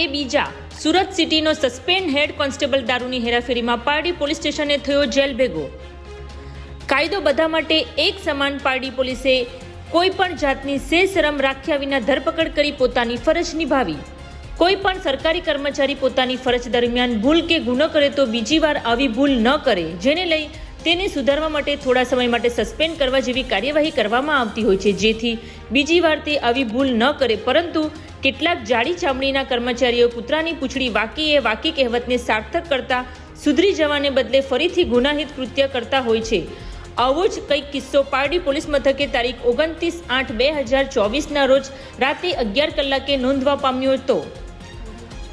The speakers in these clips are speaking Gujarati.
એ બીજા. સુરત સિટીનો સસ્પેન્ડ હેડ કોન્સ્ટેબલ દારૂની હેરાફેરીમાં પારડી પોલીસ સ્ટેશને થયો જેલ ભેગો. કાયદો બધા માટે એક સમાન પારડી પોલીસે કોઈ પણ જાતની સેરશરમ રાખ્યા વિના ધરપકડ કરી પોતાની ફરજ નિભાવી. કોઈ પણ સરકારી કર્મચારી પોતાની ફરજ દરમિયાન ભૂલ કે ગુનો કરે તો બીજી વાર આવી ભૂલ ન કરે, જેને લઈ તેને સુધારવા માટે થોડા સમય માટે સસ્પેન્ડ કરવા જેવી કાર્યવાહી કરવામાં આવતી હોય છે, જેથી બીજી વાર તે આવી ભૂલ ન કરે, પરંતુ કેટલાક જાડી ચામડીના કર્મચારીઓ કૂતરાની પૂંછડી વાકી એ વાકી કહેવતને સાર્થક કરતા સુધરી જવાને બદલે ફરીથી ગુનાહિત કૃત્ય કરતા હોય છે. આવો જ કંઈક કિસ્સો પારડી પોલીસ મથકે તારીખ ઓગણત્રીસ આઠ બે હજાર ચોવીસના રોજ રાતે અગિયાર કલાકે નોંધવા પામ્યો હતો.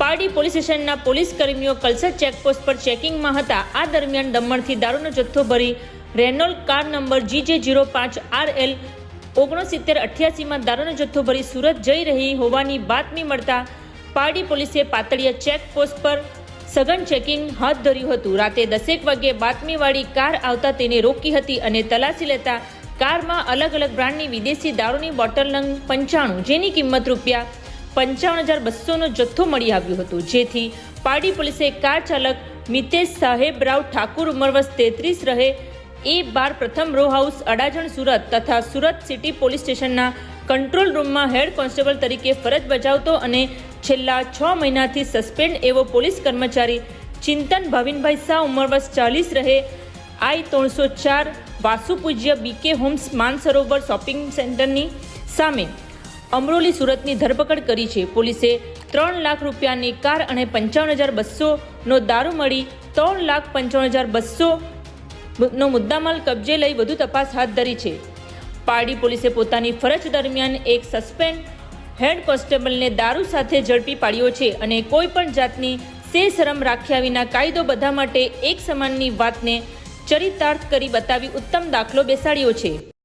પારડી પોલીસ સ્ટેશનના પોલીસ કર્મીઓ કલસર ચેકપોસ્ટ પર ચેકિંગમાં હતા. આ દરમિયાન દમણથી દારૂનો જથ્થો ભરી Renault car number GJ zero પાંચ આર એલ ઓગણસિત્તેર અઠ્યાસીમાં દારૂનો જથ્થો ભરી સુરત જઈ રહી હોવાની બાતમી મળતા પારડી પોલીસે પાતળિયા ચેકપોસ્ટ પર સઘન ચેકિંગ હાથ ધર્યું હતું. રાતે દસેક વાગ્યે બાતમીવાળી કાર આવતા તેને રોકી હતી અને તલાશી લેતા કારમાં અલગ અલગ બ્રાન્ડની વિદેશી દારૂની બોટલ નંગ પંચાણું, જેની કિંમત રૂપિયા પંચાવન હજાર બસોનો જથ્થો મળી આવ્યો હતો. જેથી પારડી પોલીસે કાર ચાલક મિતેશ સાહેબ રાવ ઠાકુર ઉંમર વર્ષ તેત્રીસ રહે એ બાર પ્રથમ રો હાઉસ અડાજણ, સુરત તથા સુરત સિટી પોલીસ સ્ટેશનના કંટ્રોલ રૂમમાં હેડ કોન્સ્ટેબલ તરીકે ફરજ બજાવતો અને છેલ્લા છ મહિનાથી સસ્પેન્ડ એવો પોલીસ કર્મચારી ચિંતન ભાવિનભાઈ શાહ ઉંમર ચાલીસ રહે. આઈ ત્રણસો ચાર Vasupujya BK homes Mansarovar shopping સેન્ટરની સામે અમરોલી સુરતની ધરપકડ કરી છે. પોલીસે ત્રણ લાખ રૂપિયાની કાર અને પંચાવન હજાર બસોનો દારૂ મળી ત્રણ લાખ પંચાવન હજાર બસો નો મુદ્દામાલ કબજે લઈ વધુ તપાસ હાથ ધરી છે. પારડી પોલીસે પોતાની ફરજ દરમિયાન એક સસ્પેન્ડ હેડ કોન્સ્ટેબલને દારૂ સાથે ઝડપી પાડ્યો છે અને કોઈ પણ જાતની સે શરમ રાખ્યા વિના કાયદો બધા માટે એક સમાનની વાતને ચરિતાર્થ કરી બતાવી ઉત્તમ દાખલો બેસાડ્યો છે.